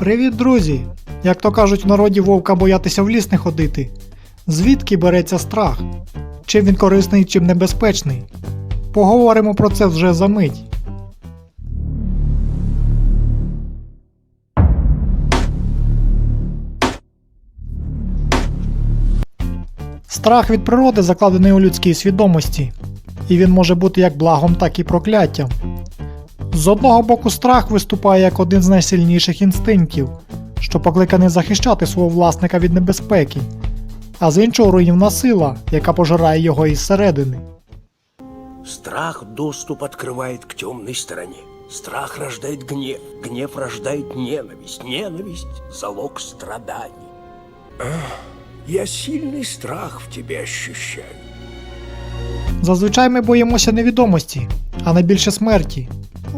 Привіт, друзі! Як то кажуть в народі вовка боятися в ліс не ходити. Звідки береться страх? Чим він корисний, чим небезпечний? Поговоримо про це вже за мить. Страх від природи закладений у людській свідомості, і він може бути як благом, так і прокляттям. З одного боку, страх виступає як один з найсильніших інстинктів, що покликаний захищати свого власника від небезпеки, а з іншого руйнівна сила, яка пожирає його із середини. Страх доступ открывает к темной стороне. Страх рождает гнев, гнев рождает ненависть, ненависть – залог страданий. Ах, я сильный страх в тебе ощущаю. Зазвичай ми боїмося невідомості, а найбільше смерті,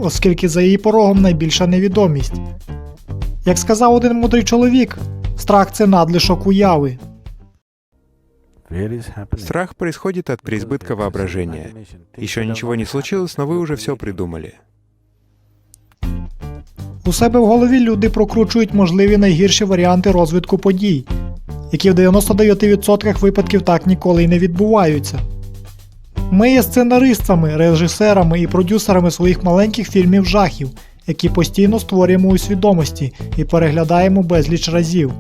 оскільки за її порогом найбільша невідомість. Як сказав один мудрий чоловік, страх це надлишок уяви. Страх происходит от преизбытка воображения. Еще ничего не случилось, но вы уже все придумали. У себе в голові люди прокручують можливі найгірші варіанти розвитку подій, які в 99% випадків так ніколи й не відбуваються. Ми є сценаристами, режисерами і продюсерами своїх маленьких фільмів жахів, які постійно створюємо у свідомості і переглядаємо безліч разів.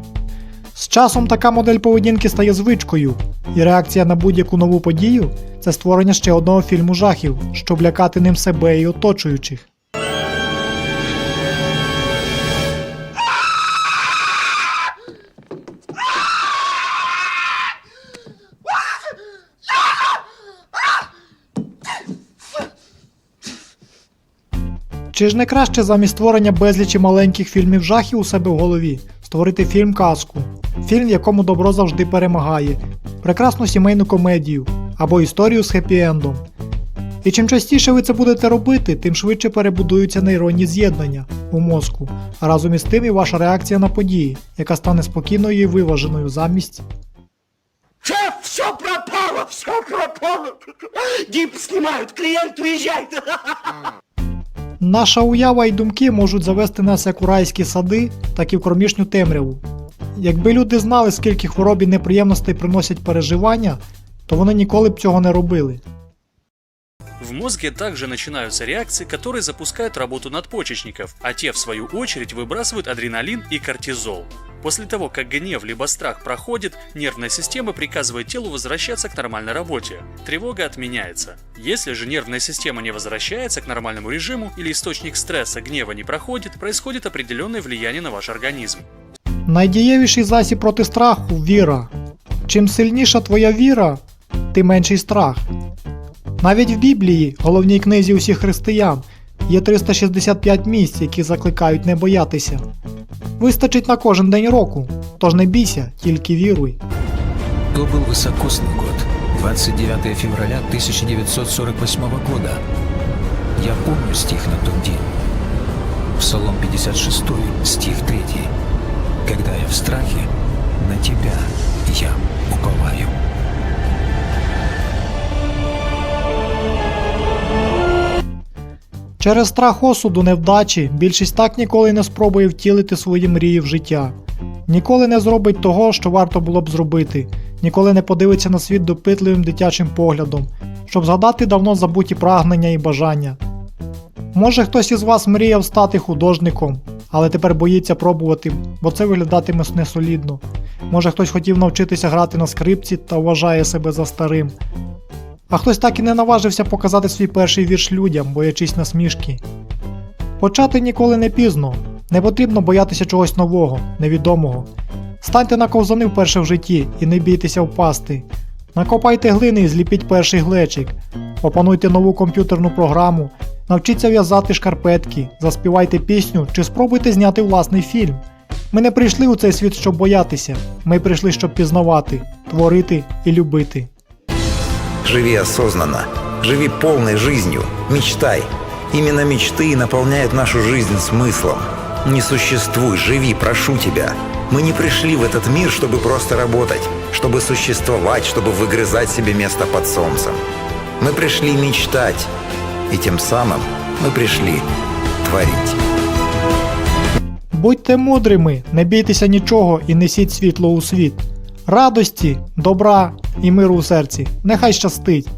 З часом така модель поведінки стає звичкою, і реакція на будь-яку нову подію це створення ще одного фільму жахів, щоб лякати ним себе і оточуючих. Чи ж не краще замість створення безлічі маленьких фільмів жахів у себе в голові створити фільм казку, фільм, в якому добро завжди перемагає, прекрасну сімейну комедію або історію з хеппі-ендом. І чим частіше ви це будете робити, тим швидше перебудуються нейронні з'єднання у мозку, а разом із тим і ваша реакція на події, яка стане спокійною і виваженою замість. Шеф, все пропало, все пропало. Гипс снимают, клиент уезжает. Наша уява і думки можуть завести нас як у райські сади, так і в кромішню темряву. Якби люди знали, скільки хвороб і неприємностей приносять переживання, то вони ніколи б цього не робили. В мозге также начинаются реакции, которые запускают работу надпочечников, а те, в свою очередь, выбрасывают адреналин и кортизол. После того, как гнев либо страх проходит, нервная система приказывает телу возвращаться к нормальной работе. Тревога отменяется. Если же нервная система не возвращается к нормальному режиму или источник стресса гнева не проходит, происходит определенное влияние на ваш организм. Найдієвіший засіб проти страху віра. Чим сильніша твоя віра, тим менший страх. Навіть в Біблії, головній книзі усіх християн, є 365 місць, які закликають не боятися. Вистачить на кожен день року, тож не бійся, тільки віруй. То был высокосный год, 29 февраля 1948 года. Я помню стих на тот день. Псалом 56, стих 3. Когда я в страхе, на тебя я уповаю. Через страх осуду, невдачі, більшість так ніколи не спробує втілити свої мрії в життя. Ніколи не зробить того, що варто було б зробити, ніколи не подивиться на світ допитливим дитячим поглядом, щоб згадати давно забуті прагнення і бажання. Може хтось із вас мріяв стати художником, але тепер боїться пробувати, бо це виглядатиме несолідно. Може хтось хотів навчитися грати на скрипці та вважає себе за старим. А хтось так і не наважився показати свій перший вірш людям, боячись насмішки. Почати ніколи не пізно. Не потрібно боятися чогось нового, невідомого. Станьте на ковзани вперше в житті і не бійтеся впасти. Накопайте глини і зліпіть перший глечик. Опануйте нову комп'ютерну програму, навчіться в'язати шкарпетки, заспівайте пісню чи спробуйте зняти власний фільм. Ми не прийшли у цей світ, щоб боятися. Ми прийшли, щоб пізнавати, творити і любити. Живи осознанно, живи полной жизнью, мечтай. Именно мечты наполняют нашу жизнь смыслом. Не существуй, живи, прошу тебя. Мы не пришли в этот мир, чтобы просто работать, чтобы существовать, чтобы выгрызать себе место под солнцем. Мы пришли мечтать, и тем самым мы пришли творить. Будьте мудрими, не бійтеся нічого і несіть світло у світ. Радості, добра і миру у серці. Нехай щастить!